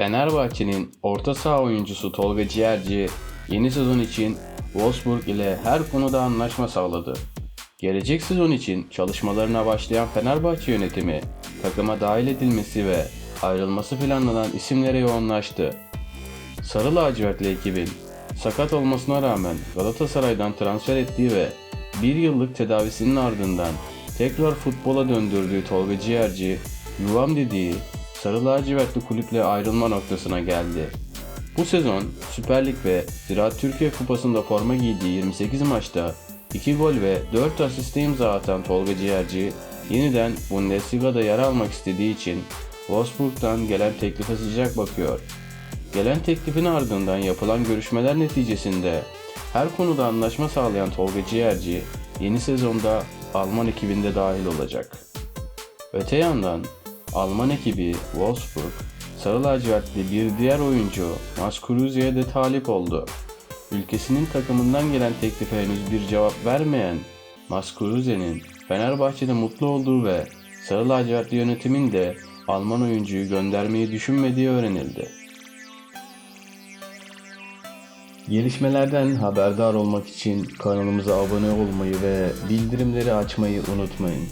Fenerbahçe'nin orta saha oyuncusu Tolga Ciğerci yeni sezon için Wolfsburg ile her konuda anlaşma sağladı. Gelecek sezon için çalışmalarına başlayan Fenerbahçe yönetimi takıma dahil edilmesi ve ayrılması planlanan isimlere yoğunlaştı. Sarı lacivertli ekibin sakat olmasına rağmen Galatasaray'dan transfer ettiği ve bir yıllık tedavisinin ardından tekrar futbola döndürdüğü Tolga Ciğerci, yuvam dediği Sarı lacivertli kulüple ayrılma noktasına geldi. Bu sezon Süper Lig ve Ziraat Türkiye Kupası'nda forma giydiği 28 maçta 2 gol ve 4 asiste imza atan Tolga Ciğerci, yeniden Bundesliga'da yer almak istediği için Wolfsburg'dan gelen teklife sıcak bakıyor. Gelen teklifin ardından yapılan görüşmeler neticesinde her konuda anlaşma sağlayan Tolga Ciğerci yeni sezonda Alman ekibinde dahil olacak. Öte yandan Alman ekibi Wolfsburg, Sarı lacivertli bir diğer oyuncu Max Kruse'ye de talip oldu. Ülkesinin takımından gelen teklife henüz bir cevap vermeyen Max Kruse'nin Fenerbahçe'de mutlu olduğu ve Sarı lacivertli yönetimin de Alman oyuncuyu göndermeyi düşünmediği öğrenildi. Gelişmelerden haberdar olmak için kanalımıza abone olmayı ve bildirimleri açmayı unutmayın.